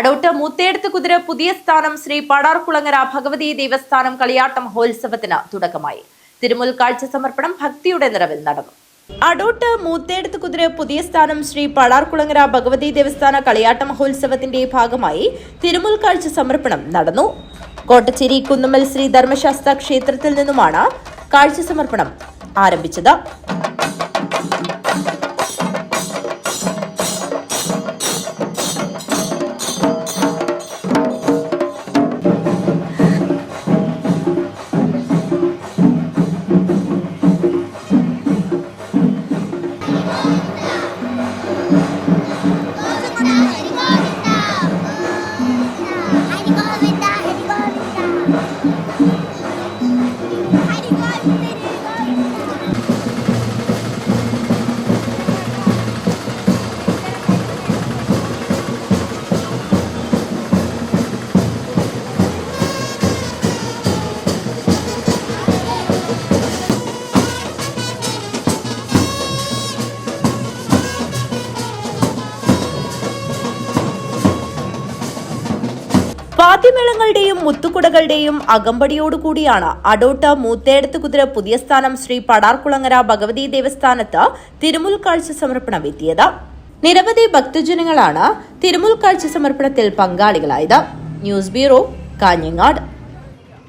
അടോട്ട് മൂത്തേടത്ത് കുതിര പുതിയ സ്ഥാനം ശ്രീ പടാർകുളങ്ങര ഭഗവതി ദേവസ്ഥാനം കളിയാട്ടം മഹോത്സവത്തിന് തുടക്കമായി. തിരുമുൽ കാഴ്ച സമർപ്പണം ഭക്തിയുടെ നിറവിൽ നടന്നു. അടോട്ട് മൂത്തേടത്ത് കുതിര പുതിയ സ്ഥാനം ശ്രീ പടാർകുളങ്ങര ഭഗവതി ദേവസ്ഥാന കളിയാട്ട മഹോത്സവത്തിന്റെ ഭാഗമായി തിരുമുൽ കാഴ്ച സമർപ്പണം നടന്നു. കോട്ടച്ചേരി കുന്നുമ്മൽ ശ്രീ ധർമ്മശാസ്ത്ര ക്ഷേത്രത്തിൽ നിന്നുമാണ് കാഴ്ച സമർപ്പണം ആരംഭിച്ചത്. വാദ്യമേളങ്ങളുടെയും മുത്തുകുടകളുടെയും അകമ്പടിയോടുകൂടിയാണ് അടോട്ട് മൂത്തേടത്ത് കുതിര പുതിയ സ്ഥാനം ശ്രീ പടാർകുളങ്ങര ഭഗവതി ദേവസ്ഥാനത്ത് തിരുമുൽ കാഴ്ച സമർപ്പണം എത്തിയത്. നിരവധി ഭക്തജനങ്ങളാണ് തിരുമുൽ കാഴ്ച സമർപ്പണത്തിൽ പങ്കാളികളായത്. News bureau Kanhangad.